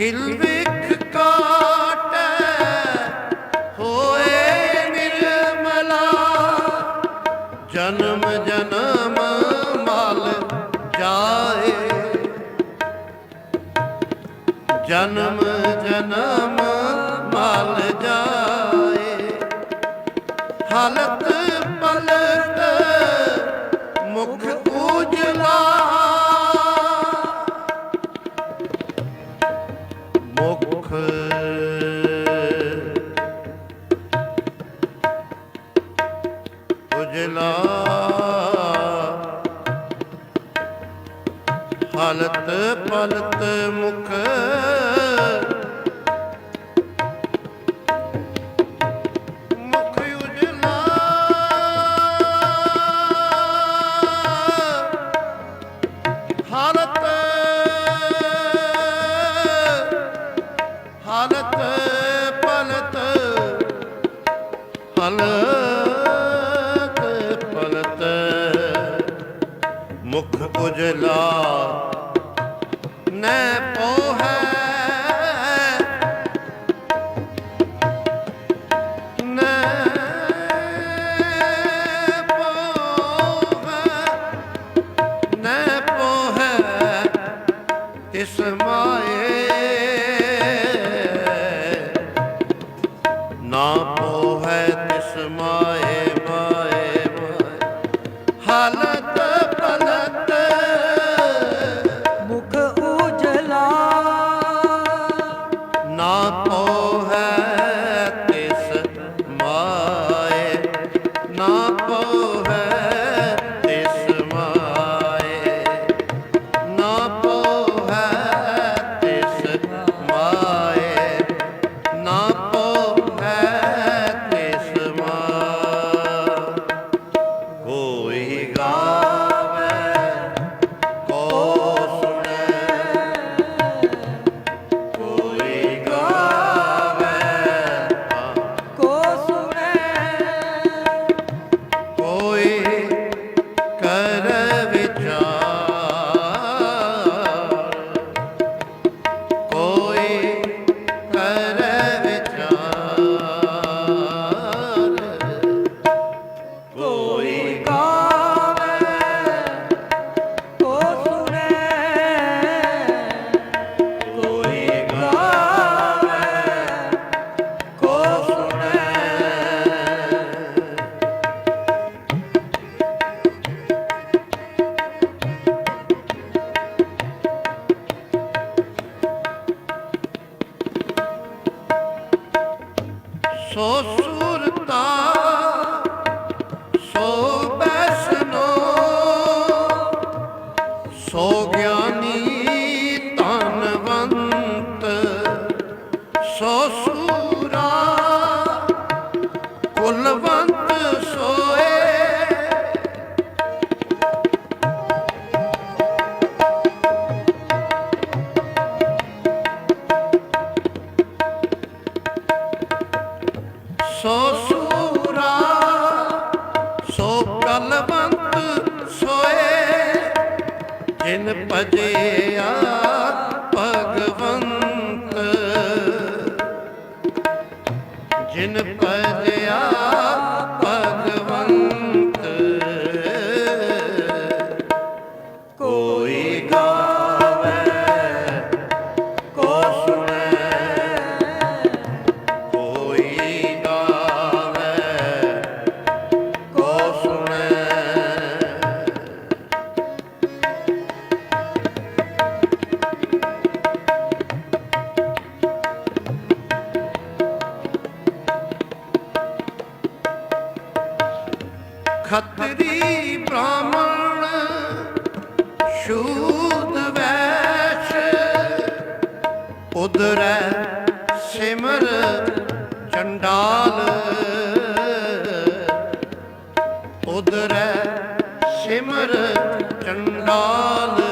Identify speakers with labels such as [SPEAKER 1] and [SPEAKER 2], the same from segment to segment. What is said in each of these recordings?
[SPEAKER 1] ਵਿਖ ਕਾਟੈ ਹੋਏ ਨਿਰਮਲਾ ਜਨਮ ਜਨਮ ਮਾਲ ਜਾਏ। ਜਨਮ ਜਨਮ ਮਲ ਜਾਏ। ਹਲਤ ਪਲ ਹਲਤ ਪਲਤ ਮੁਖ ਹਾਲਤ ਹਾਲਤ
[SPEAKER 2] সজলা
[SPEAKER 1] ਸੋ ਸੂਰਾ ਸੋ ਕਲਵੰਤ ਸੋਏ ਜਿਨ ਭਜਿਆ ਖਤਰੀ ਬ੍ਰਾਹਮਣ ਸ਼ੂਦ ਵੈਸ਼ ਉਦਰੈ ਸਿਮਰ ਚੰਡਾਲ ਉਦਰੈ ਸਿਮਰ ਚੰਡਾਲ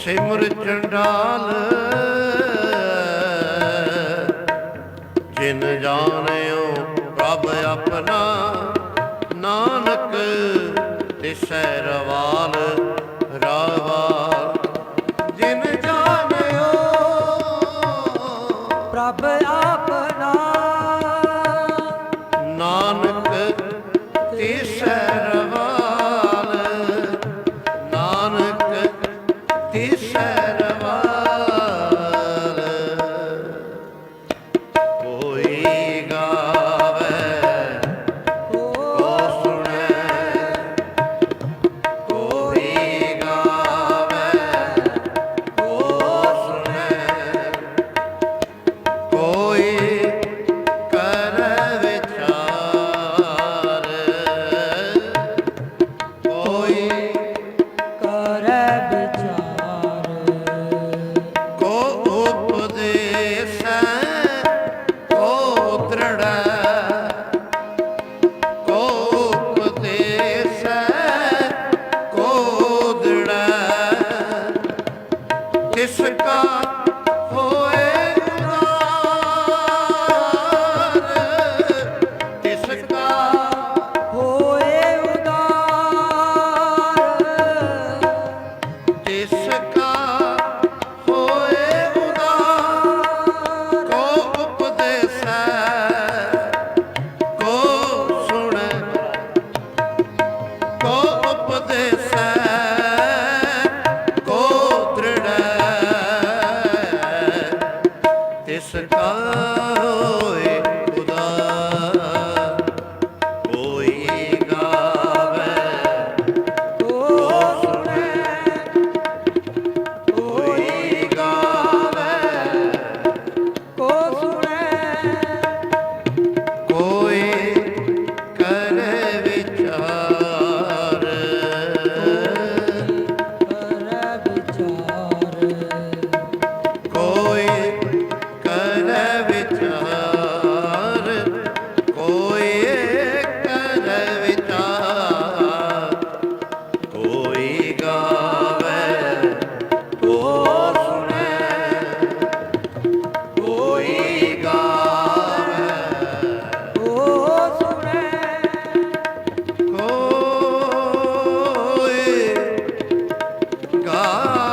[SPEAKER 1] ਸਿਮਰ ਚੰਡਾਲ। ਜਿਨ ਜਾਣਿਓ ਪ੍ਰਭ ਆਪਣਾ ਨਾਨਕ ਤਿਸੈ ਰਵਾਲ। Allah